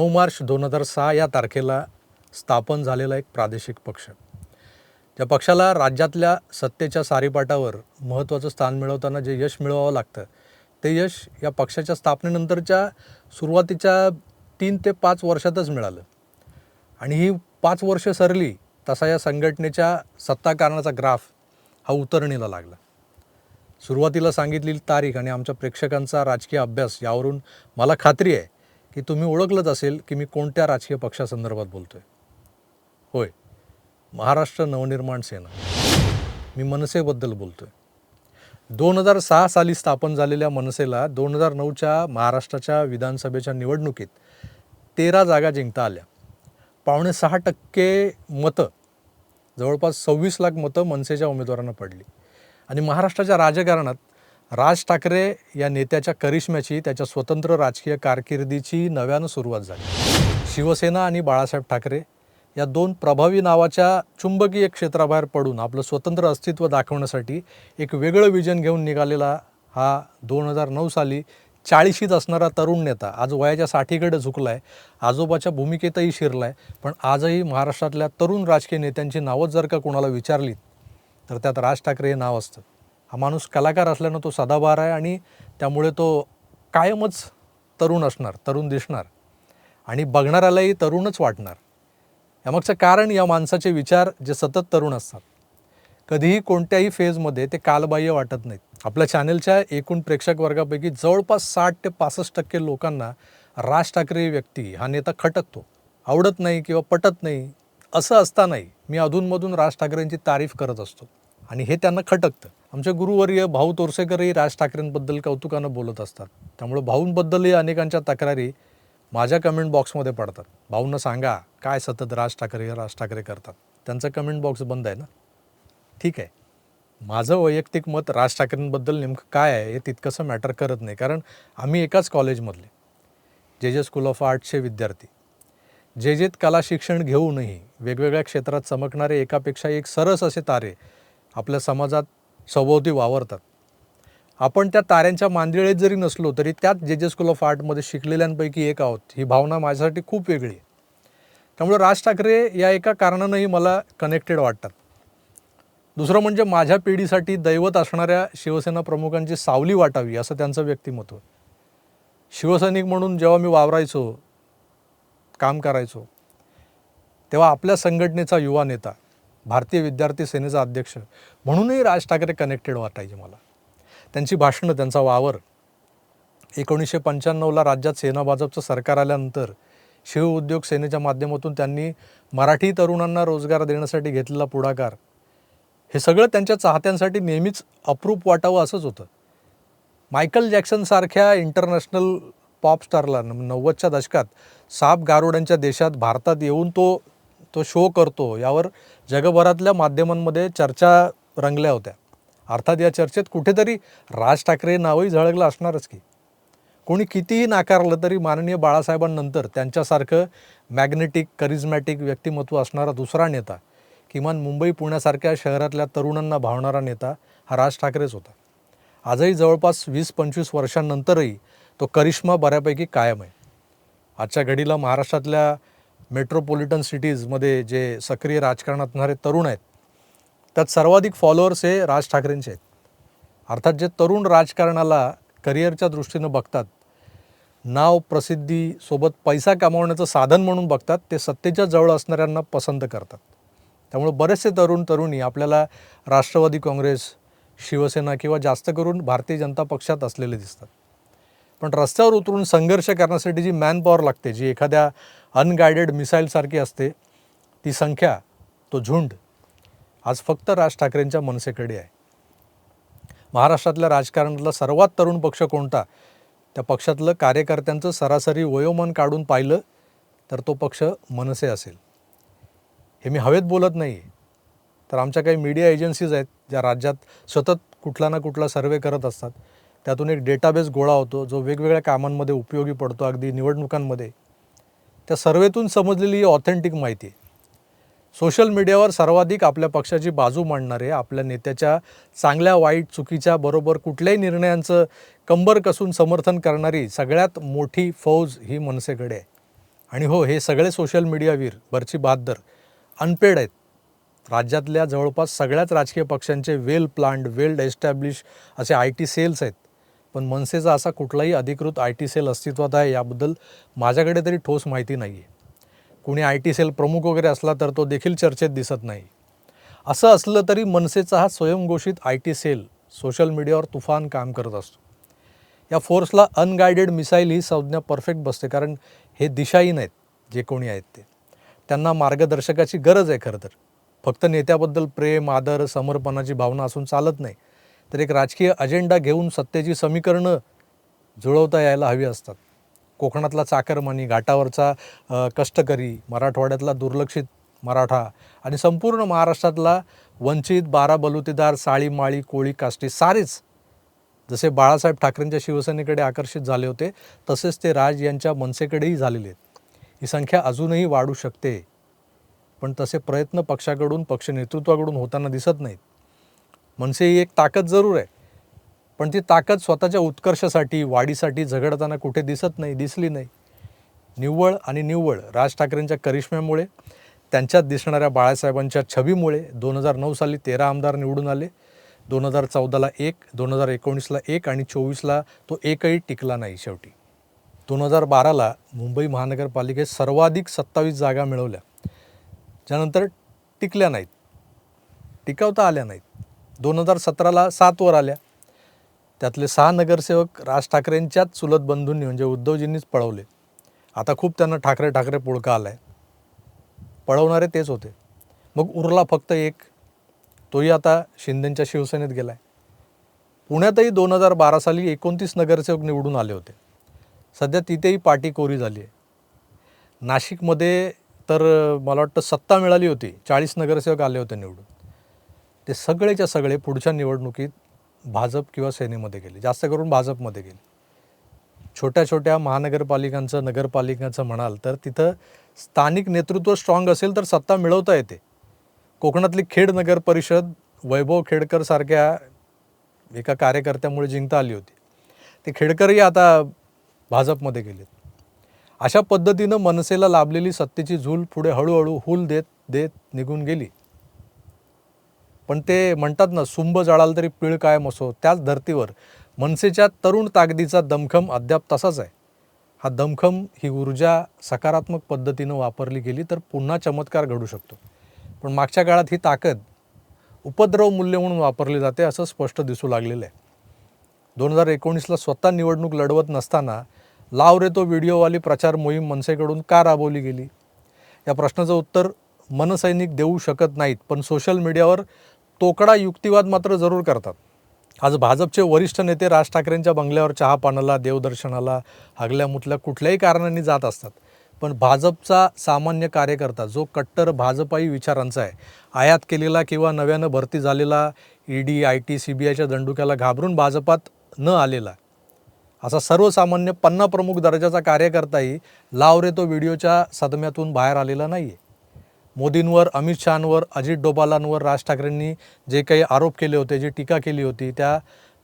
नऊ मार्च दोन हजार सहा या तारखेला स्थापन झालेला एक प्रादेशिक पक्ष. त्या पक्षाला राज्यातल्या सत्तेच्या सारीपाटावर महत्त्वाचं स्थान मिळवताना जे यश मिळवावं लागतं ते यश या पक्षाच्या स्थापनेनंतरच्या सुरुवातीच्या तीन ते पाच वर्षातच मिळालं. आणि ही पाच वर्ष सरली तसा या संघटनेच्या सत्ताकारणाचा ग्राफ हा उतरणीला लागला. सुरुवातीला सांगितलेली तारीख आणि आमच्या प्रेक्षकांचा राजकीय अभ्यास यावरून मला खात्री आहे की तुम्ही ओळखलंच असेल की मी कोणत्या राजकीय पक्षासंदर्भात बोलतो आहे होय. महाराष्ट्र नवनिर्माण सेना. मी मनसेबद्दल बोलतो आहे दोन हजार सहा साली स्थापन झालेल्या मनसेला दोन हजार नऊच्या महाराष्ट्राच्या विधानसभेच्या निवडणुकीत तेरा जागा जिंकता आल्या. पावणे सहा टक्के मतं जवळपास सव्वीस लाख मतं मनसेच्या उमेदवारांना पडली. आणि महाराष्ट्राच्या राजकारणात राज ठाकरे या नेत्याच्या करिश्म्याची त्याच्या स्वतंत्र राजकीय कारकिर्दीची नव्यानं सुरुवात झाली. शिवसेना आणि बाळासाहेब ठाकरे या दोन प्रभावी नावाच्या चुंबकीय क्षेत्राबाहेर पडून आपलं स्वतंत्र अस्तित्व दाखवण्यासाठी एक वेगळं विजन घेऊन निघालेला हा दोन हजार नऊ साली चाळीशीत असणारा तरुण नेता आज वयाच्या साठीकडे झुकला आहे आजोबाच्या भूमिकेतही शिरला आहे पण आजही महाराष्ट्रातल्या तरुण राजकीय नेत्यांची नावं जर का कोणाला विचारली तर त्यात राज ठाकरे हे नाव असतं. हा माणूस कलाकार असल्यानं तो सदाबहार आहे आणि त्यामुळे तो कायमच तरुण असणार तरुण दिसणार आणि बघणाऱ्यालाही तरुणच वाटणार. यामागचं कारण या माणसाचे विचार जे सतत तरुण असतात. कधीही कोणत्याही फेजमध्ये ते कालबाह्य वाटत नाहीत. आपल्या चॅनेलच्या एकूण प्रेक्षक वर्गापैकी जवळपास साठ ते पासष्ट टक्के लोकांना राज ठाकरे व्यक्ती हा नेता खटकतो. आवडत नाही किंवा पटत नाही असं असतानाही मी अधूनमधून राज ठाकरेंची तारीफ करत असतो. आणि हे त्यांना खटकतं. आमचे गुरुवर्य भाऊ तोरसेकरही राज ठाकरेंबद्दल कौतुकानं बोलत असतात. त्यामुळे भाऊंबद्दलही अनेकांच्या तक्रारी माझ्या कमेंट बॉक्समध्ये पडतात. भाऊंना सांगा काय सतत राज ठाकरे राज ठाकरे करतात? त्यांचा कमेंट बॉक्स बंद आहे ना? ठीक आहे. माझं वैयक्तिक मत राज ठाकरेंबद्दल नेमकं काय आहे हे तितकंसं मॅटर करत नाही. कारण आम्ही एकाच कॉलेजमधले जे जे स्कूल ऑफ आर्टचे विद्यार्थी. जे जेत कला शिक्षण घेऊनही वेगवेगळ्या क्षेत्रात चमकणारे एकापेक्षा एक सरस असे तारे आपल्या समाजात सभोवती वावरतात. आपण त्या ताऱ्यांच्या मांदिळेत जरी नसलो तरी त्याच जे जे स्कूल ऑफ आर्टमध्ये शिकलेल्यांपैकी एक आहोत ही भावना माझ्यासाठी खूप वेगळी आहे. त्यामुळे राज ठाकरे या एका कारणानंही मला कनेक्टेड वाटतात. दुसरं म्हणजे माझ्या पिढीसाठी दैवत असणाऱ्या शिवसेना प्रमुखांची सावली वाटावी असं त्यांचं व्यक्तिमत्व शिवसैनिक म्हणून जेव्हा मी वावरायचो काम करायचो तेव्हा आपल्या संघटनेचा युवा नेता भारतीय विद्यार्थी सेनेचा अध्यक्ष. म्हणूनही राज ठाकरे कनेक्टेड वाटायचे मला. त्यांची भाषणं त्यांचा वावर. एकोणीसशे पंच्याण्णवला राज्यात सेना भाजपचं सरकार आल्यानंतर शिव उद्योग सेनेच्या माध्यमातून त्यांनी मराठी तरुणांना रोजगार देण्यासाठी घेतलेला पुढाकार. हे सगळं त्यांच्या चाहत्यांसाठी नेहमीच अप्रूप वाटावं असंच होतं. मायकल जॅक्सनसारख्या इंटरनॅशनल पॉप स्टारला नव्वदच्या दशकात साप गारुडांच्या देशात भारतात येऊन तो तो शो करतो यावर जगभरातल्या माध्यमांमध्ये चर्चा रंगल्या होत्या. अर्थात या चर्चेत कुठेतरी राज ठाकरे नावही झळकलं असणारच की. कोणी कितीही नाकारलं तरी माननीय बाळासाहेबांनंतर त्यांच्यासारखं मॅग्नेटिक करिझमॅटिक व्यक्तिमत्व असणारा दुसरा नेता किमान मुंबई पुण्यासारख्या शहरातल्या तरुणांना भावणारा नेता हा राज ठाकरेच होता. आजही जवळपास वीस पंचवीस वर्षांनंतरही तो करिश्मा बऱ्यापैकी कायम आहे. आजच्या घडीला महाराष्ट्रातल्या मेट्रोपॉलिटन सिटीजमध्ये जे सक्रिय राजकारणात असणारे तरुण आहेत त्यात सर्वाधिक फॉलोअर्स हे राज ठाकरेंचे आहेत. अर्थात जे तरुण राजकारणाला करिअरच्या दृष्टीनं बघतात नाव प्रसिद्धी सोबत पैसा कमावण्याचं साधन म्हणून बघतात ते सत्तेच्या जवळ असणाऱ्यांना पसंत करतात. त्यामुळे बरेचसे तरुण तरुणी आपल्याला राष्ट्रवादी काँग्रेस शिवसेना किंवा जास्त करून भारतीय जनता पक्षात असलेले दिसतात. पण रस्त्यावर उतरून संघर्ष करण्यासाठी जी मॅन पॉवर लागते जी एखाद्या अनगायडेड मिसाईलसारखी असते ती संख्या तो झुंड आज फक्त राज ठाकरेंच्या मनसेकडे आहे. महाराष्ट्रातल्या राजकारणातला सर्वात तरुण पक्ष कोणता? त्या पक्षातलं कार्यकर्त्यांचं सरासरी वयोमन काढून पाहिलं तर तो पक्ष मनसे असेल. हे मी हवेत बोलत नाही. तर आमच्या काही मीडिया एजन्सीज आहेत ज्या राज्यात सतत कुठला ना कुठला सर्वे करत असतात. त्यातून एक डेटाबेस गोळा होतो जो वेगवेगळ्या कामांमध्ये उपयोगी पडतो अगदी निवडणुकांमध्ये. त्या सर्वेतून समजलेली ही ऑथेंटिक माहिती आहे. सोशल मीडियावर सर्वाधिक आपल्या पक्षाची बाजू मांडणारे आपल्या नेत्याच्या चांगल्या वाईट चुकीच्या बरोबर कुठल्याही निर्णयांचं कंबर कसून समर्थन करणारी सगळ्यात मोठी फौज ही मनसेकडे आहे. आणि हो हे सगळे सोशल मीडियावीर बरची बहादर अनपेड आहेत. राज्यातल्या जवळपास सगळ्याच राजकीय पक्षांचे वेल प्लांट वेल एस्टॅब्लिश असे आय टी सेल्स आहेत. पण मनसेचा असा कुठलाही अधिकृत आय टी सेल अस्तित्वात आहे याबद्दल माझ्याकडे तरी ठोस माहिती नाही आहे कुणी आय टी सेल प्रमुख वगैरे असला तर तो देखील चर्चेत दिसत नाही. असं असलं तरी मनसेचा हा स्वयंघोषित आय टी सेल सोशल मीडियावर तुफान काम करत असतो. या फोर्सला अनगायडेड मिसाईल ही संज्ञा परफेक्ट बसते कारण हे दिशाहीन आहेत जे कोणी आहेत ते. त्यांना मार्गदर्शकाची गरज आहे खरं तर. फक्त नेत्याबद्दल प्रेम आदर समर्पणाची भावना असून चालत नाही. तर एक राजकीय अजेंडा घेऊन सत्तेची समीकरणं जुळवता यायला हवी असतात. कोकणातला चाकरमानी घाटावरचा कष्टकरी मराठवाड्यातला दुर्लक्षित मराठा आणि संपूर्ण महाराष्ट्रातला वंचित बारा बलुतेदार साळी माळी कोळी काष्टी सारेच जसे बाळासाहेब ठाकरेंच्या शिवसेनेकडे आकर्षित झाले होते तसेच ते राज यांच्या मनसेकडेही झालेले आहेत. ही संख्या अजूनही वाढू शकते पण तसे प्रयत्न पक्षाकडून पक्ष नेतृत्वाकडून होताना दिसत नाहीत. मनसे ही एक ताकद जरूर आहे. पण ती ताकद स्वतःच्या उत्कर्षासाठी वाढीसाठी झगडताना कुठे दिसत नाही दिसली नाही. निव्वळ आणि निव्वळ राज ठाकरेंच्या करिश्म्यामुळे त्यांच्यात दिसणाऱ्या बाळासाहेबांच्या छबीमुळे दोन हजार नऊ साली तेरा आमदार निवडून आले. दोन हजार चौदाला एक दोन हजार एकोणीसला एक आणि चोवीसला तो एकही टिकला नाही शेवटी. दोन हजार बाराला मुंबई महानगरपालिकेत सर्वाधिक सत्तावीस जागा मिळवल्या. ज्यानंतर टिकल्या नाहीत. टिकवता आल्या नाहीत. दोन हजार सतराला सात वर आल्या. त्यातले सहा नगरसेवक राज ठाकरेंच्याच चुलत बंधूंनी म्हणजे उद्धवजींनीच पळवले. आता खूप त्यांना ठाकरे ठाकरे पुळका आला आहे पळवणारे तेच होते. मग उरला फक्त एक. तोही आता शिंदेंच्या शिवसेनेत गेला आहे पुण्यातही दोन हजार बारा साली एकोणतीस नगरसेवक निवडून आले होते. सध्या तिथेही पाटी कोरी झाली आहे नाशिकमध्ये तर मला वाटतं सत्ता मिळाली होती. चाळीस नगरसेवक आले होते निवडून. ते सगळेच्या सगळे पुढच्या निवडणुकीत भाजप किंवा सेनेमध्ये गेले. जास्त करून भाजपमध्ये गेले. छोट्या छोट्या महानगरपालिकांचं नगरपालिकांचं म्हणाल तर तिथं स्थानिक नेतृत्व स्ट्रॉंग असेल तर सत्ता मिळवता येते. कोकणातली खेड नगर परिषद वैभव खेडकर सारख्या एका कार्यकर्त्यामुळे जिंकता आली होती. ते खेडकरही आता भाजपमध्ये गेलेत. अशा पद्धतीनं मनसेला लाभलेली सत्तेची झूल पुढे हळूहळू हुल देत देत निघून गेली. पण ते म्हणतात ना सुंब जळाल तरी पिळ कायम असो त्याच धर्तीवर. मनसेच्या तरुण ताकदीचा दमखम अद्याप तसाच आहे. हा दमखम ही ऊर्जा सकारात्मक पद्धतीनं वापरली गेली तर पुन्हा चमत्कार घडू शकतो. पण मागच्या काळात ही ताकद उपद्रव मूल्य म्हणून वापरली जाते असं स्पष्ट दिसू लागलेलं आहे. दोन हजार एकोणीसला स्वतः निवडणूक लढवत नसताना लाव रे तो व्हिडिओवाली प्रचार मोहीम मनसेकडून का राबवली गेली? या प्रश्नाचं उत्तर मनसैनिक देऊ शकत नाहीत पण सोशल मीडियावर तोकडा युक्तिवाद मात्र जरूर करतात. आज भाजपचे वरिष्ठ नेते राज ठाकरेंच्या बंगल्यावर चहापानाला देवदर्शनाला हागल्या मुतल्या कुठल्याही कारणांनी जात असतात. पण भाजपचा सामान्य कार्यकर्ता जो कट्टर भाजपाई विचारांचा आहे आयात केलेला किंवा नव्यानं भरती झालेला ED I T C B आयच्या दंडुक्याला घाबरून भाजपात न आलेला असा सर्वसामान्य पन्ना प्रमुख दर्जाचा कार्यकर्ताही लाव रे तो व्हिडिओच्या सदम्यातून बाहेर आलेला नाही आहे मोदींवर अमित शहांवर अजित डोबालांवर राज ठाकरेंनी जे काही आरोप केले होते जी टीका केली होती त्या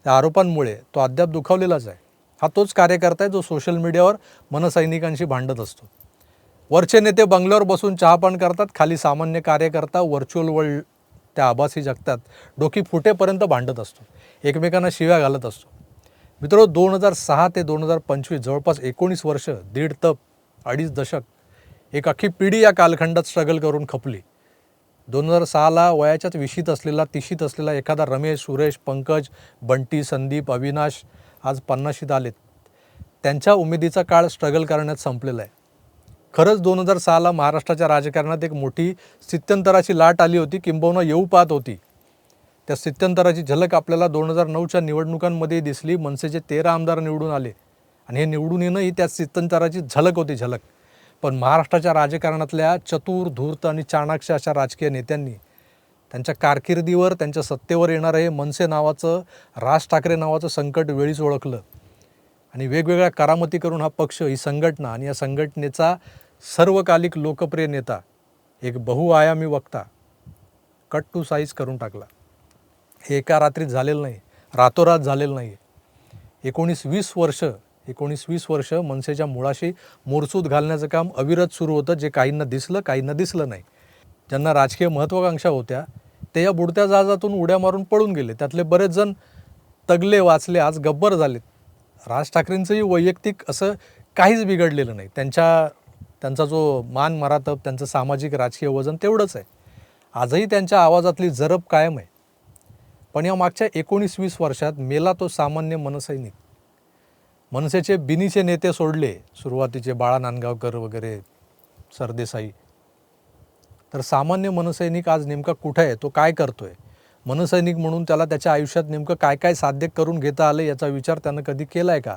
त्या आरोपांमुळे तो अद्याप दुखावलेलाच आहे. हा तोच कार्यकर्ता आहे जो सोशल मीडियावर मनसैनिकांशी भांडत असतो. वरचे नेते बंगल्यावर बसून चहापान करतात खाली सामान्य कार्यकर्ता व्हर्च्युअल वर्ल्ड त्या आभासी जगतात डोकी फुटेपर्यंत भांडत असतो एकमेकांना शिव्या घालत असतो. मित्र दोन हजार सहा ते दोन हजार पंचवीस जवळपास एकोणीस वर्ष दीड तप अडीच दशक एक अख्खी पिढी या कालखंडात स्ट्रगल करून खपली. दोन हजार सहाला वयाच्याच विशीत असलेला तिशीत असलेला एखादा रमेश सुरेश पंकज बंटी संदीप अविनाश आज पन्नाशीत आलेत. त्यांच्या उमेदीचा काळ स्ट्रगल करण्यात संपलेला आहे. खरंच दोन हजार सहाला महाराष्ट्राच्या राजकारणात एक मोठी स्थित्यंतराची लाट आली होती किंबहुना येऊ पाहत होती. त्या स्थित्यंतराची झलक आपल्याला दोन हजार नऊच्या निवडणुकांमध्ये दिसली मनसेचे तेरा आमदार निवडून आले. आणि हे निवडून येणं ही त्या स्थित्यंतराची झलक होती झलक. पण महाराष्ट्राच्या राजकारणातल्या चतुर धूर्त आणि चाणाक्ष अशा राजकीय नेत्यांनी त्यांच्या कारकिर्दीवर त्यांच्या सत्तेवर येणारं हे मनसे नावाचं राज ठाकरे नावाचं संकट वेळीच ओळखलं. आणि वेगवेगळ्या करामती करून हा पक्ष ही संघटना आणि या संघटनेचा सर्वकालिक लोकप्रिय नेता एक बहुआयामी वक्ता कट टू साईज करून टाकला. हे एका रात्रीत झालेलं नाही रातोरात झालेलं नाही एकोणीस वीस वर्ष एकोणीस वीस वर्ष मनसेच्या मुळाशी मोरसूद घालण्याचं काम अविरत सुरू होतं जे काहींना दिसलं काहींना दिसलं नाही. ज्यांना राजकीय महत्त्वाकांक्षा होत्या ते या बुडत्या जहाजातून उड्या मारून पळून गेले. त्यातले बरेच जण तगले वाचले आज गब्बर झालेत. राज ठाकरेंचंही वैयक्तिक असं काहीच बिघडलेलं नाही. त्यांच्या त्यांचा जो मान मरातब त्यांचं सामाजिक राजकीय वजन तेवढंच आहे. आजही त्यांच्या आवाजातली जरब कायम आहे. पण या मागच्या एकोणीस वीस वर्षात मेला तो सामान्य मनसैनिक. मनसेचे बिनीचे नेते सोडले सुरुवातीचे बाळा नांदगावकर वगैरे सरदेसाई. तर सामान्य मनसैनिक आज नेमका कुठं आहे? तो काय करतोय? मनसैनिक म्हणून त्याला त्याच्या आयुष्यात नेमकं काय काय साध्य करून घेता आलं याचा विचार त्यानं कधी केला आहे का?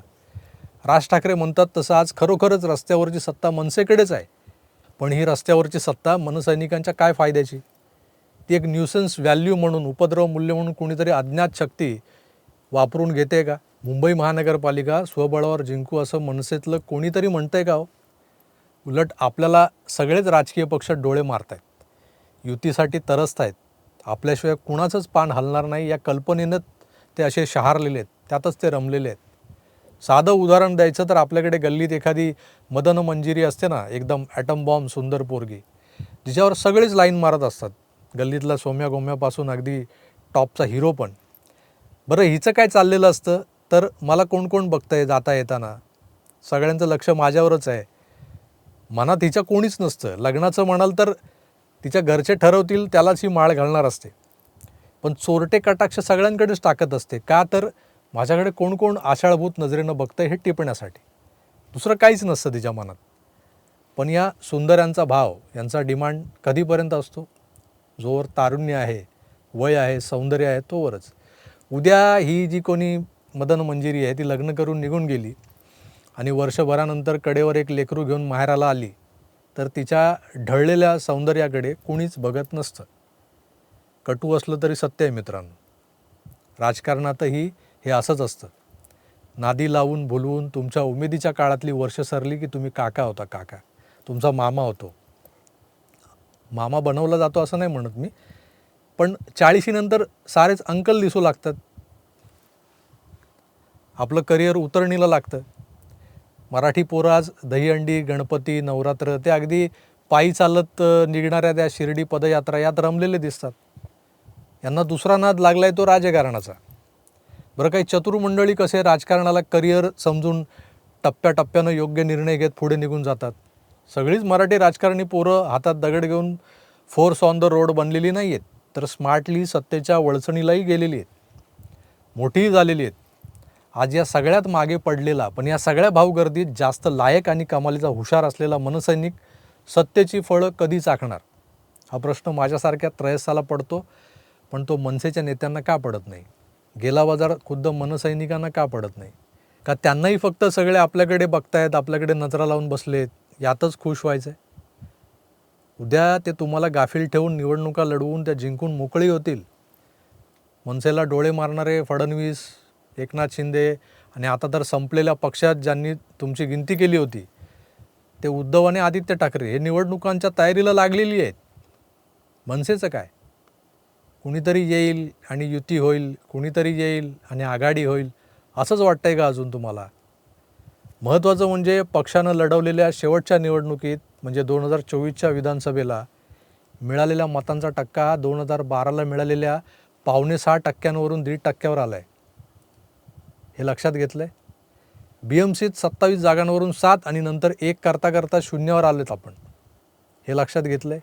राज ठाकरे म्हणतात तसं आज खरोखरच रस्त्यावरची सत्ता मनसेकडेच आहे. पण ही रस्त्यावरची सत्ता मनसैनिकांच्या काय फायद्याची? ती एक न्यूसन्स व्हॅल्यू म्हणून उपद्रव मूल्य म्हणून कुणीतरी अज्ञात शक्ती वापरून घेते का? मुंबई महानगरपालिका स्वबळावर जिंकू असं मनसेतलं कोणीतरी म्हणतंय का हो? उलट आपल्याला सगळेच राजकीय पक्ष डोळे मारत आहेत युतीसाठी तरसत आहेत आपल्याशिवाय कुणाचंच पान हलणार नाही. या कल्पनेनं ते असे शहारलेले आहेत. त्यातच ते रमलेले आहेत. साधं उदाहरण द्यायचं तर आपल्याकडे गल्लीत एखादी मदन मंजिरी असते ना एकदम ॲटम बॉम्ब सुंदर पोरगी. जिच्यावर सगळेच लाईन मारत असतात. गल्लीतला सोम्या गोम्यापासून अगदी टॉपचा हिरो पण. बरं हिचं काय चाललेलं असतं? तर मला कोण कोण बघतंय जाता येताना? सगळ्यांचं लक्ष माझ्यावरच आहे. मनात तिच्या कोणीच नसतं. लग्नाचं म्हणाल तर तिच्या घरचे ठरवतील त्यालाच ही माळ घालणार असते. पण चोरटे कटाक्ष सगळ्यांकडेच टाकत असते. का तर माझ्याकडे कोण कोण आषाढभूत नजरेनं बघतं हे टिपण्यासाठी? दुसरं काहीच नसतं तिच्या मनात. पण या सुंदरांचा भाव यांचा डिमांड कधीपर्यंत असतो? जोवर तारुण्य आहे वय आहे सौंदर्य आहे तोवरच. उद्या ही जी कोणी मदन मंजिरी आहे ती लग्न करून निघून गेली आणि वर्षभरानंतर कडेवर एक लेकरू घेऊन माहेराला आली. तर तिच्या ढळलेल्या सौंदर्याकडे कुणीच बघत नसतं. कटू असलं तरी सत्य आहे मित्रांनो. राजकारणातही हे असंच असतं. नादी लावून भुलवून तुमच्या उमेदीच्या काळातली वर्ष सरली की तुम्ही काका होता काका. तुमचा मामा होतो. मामा बनवला जातो असं नाही म्हणत मी. पण चाळीशीनंतर सारेच अंकल दिसू लागतात. आपलं करिअर उतरणीला लागतं. मराठी पोरं आज दहीहंडी गणपती नवरात्र ते अगदी पायी चालत निघणाऱ्या त्या शिर्डी पदयात्रा यात रमलेले दिसतात. यांना दुसरा नाद लागलाय तो राजकारणाचा बरं काही चतुर मंडळी कसे राजकारणाला करिअर समजून टप्प्याटप्प्यानं योग्य निर्णय घेत पुढे निघून जातात? सगळीच मराठी राजकारणी पोरं हातात दगड घेऊन फोर्स ऑन द रोड बनलेली नाही आहेत तर स्मार्टली सत्तेच्या वळचणीलाही गेलेली आहेत. मोठीही झालेली आहेत. आज या सगळ्यात मागे पडलेला पण या सगळ्या भावगर्दीत जास्त लायक आणि कमालीचा हुशार असलेला मनसैनिक सत्तेची फळं कधी चाकणार हा प्रश्न माझ्यासारख्या त्रयस्साला पडतो पण तो मनसेच्या नेत्यांना का पडत नाही? गेला बाजार खुद्द मनसैनिकांना का पडत नाही? का त्यांनाही फक्त सगळे आपल्याकडे बघतायत आपल्याकडे नजरा लावून बसलेत यातच खुश व्हायचं उद्या ते तुम्हाला गाफील ठेवून निवडणुका लढवून त्या जिंकून मोकळी होतील. मनसेला डोळे मारणारे फडणवीस एकनाथ शिंदे आणि आता तर संपलेल्या पक्षात ज्यांनी तुमची गिनती केली होती ते उद्धव आणि आदित्य ठाकरे हे निवडणुकांच्या तयारीला लागलेली आहेत. मनसेचं काय? कुणीतरी येईल आणि युती होईल कुणीतरी येईल आणि आघाडी होईल असंच वाटतंय का अजून तुम्हाला? महत्त्वाचं म्हणजे पक्षानं लढवलेल्या शेवटच्या निवडणुकीत म्हणजे दोन हजार चोवीसच्या विधानसभेला मिळालेल्या मतांचा टक्का हा दोन हजार बाराला मिळालेल्या पावणे सहा टक्क्यांवरून दीड टक्क्यावर आला आहे हे लक्षात घेतलं आहे बी एम सीत सत्तावीस जागांवरून सात आणि नंतर एक करता करता शून्यावर आलेत आपण. हे लक्षात घेतलं आहे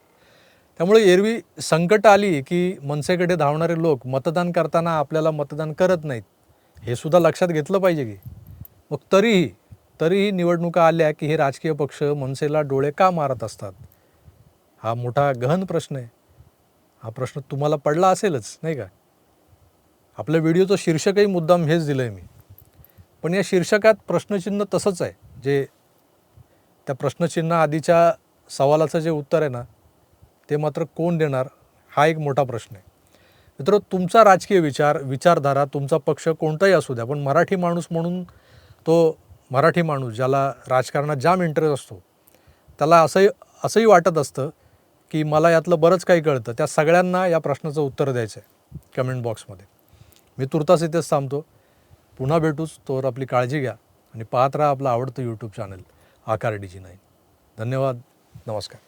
त्यामुळे एरवी संकट आली की मनसेकडे धावणारे लोक मतदान करताना आपल्याला मतदान करत नाहीत. हे सुद्धा लक्षात घेतलं पाहिजे की. मग तरीही तरीही निवडणुका आल्या की हे राजकीय पक्ष मनसेला डोळे का मारत असतात? हा मोठा गहन प्रश्न आहे. हा प्रश्न तुम्हाला पडला असेलच नाही का? आपल्या व्हिडिओचं शीर्षकही मुद्दाम हेच दिलं आहे मी. पण या शीर्षकात प्रश्नचिन्ह तसंच आहे. जे त्या प्रश्नचिन्ह आधीच्या सवालाचं जे उत्तर आहे ना ते मात्र कोण देणार? हा एक मोठा प्रश्न आहे. मित्र तुमचा राजकीय विचार विचारधारा तुमचा पक्ष कोणताही असू द्या पण मराठी माणूस म्हणून तो मराठी माणूस ज्याला राजकारणात जाम इंटरेस्ट असतो त्याला असंही असंही वाटत असतं की मला यातलं बरंच काही कळतं. त्या सगळ्यांना या प्रश्नाचं उत्तर द्यायचं आहे. कमेंट बॉक्समध्ये मी तुर्तास इथेच थांबतो. पुन्हा भेटूच तोवर आपली काळजी घ्या आणि पाहत राहा आपलं आवडतं YouTube channel Aakar D G nine. धन्यवाद. नमस्कार.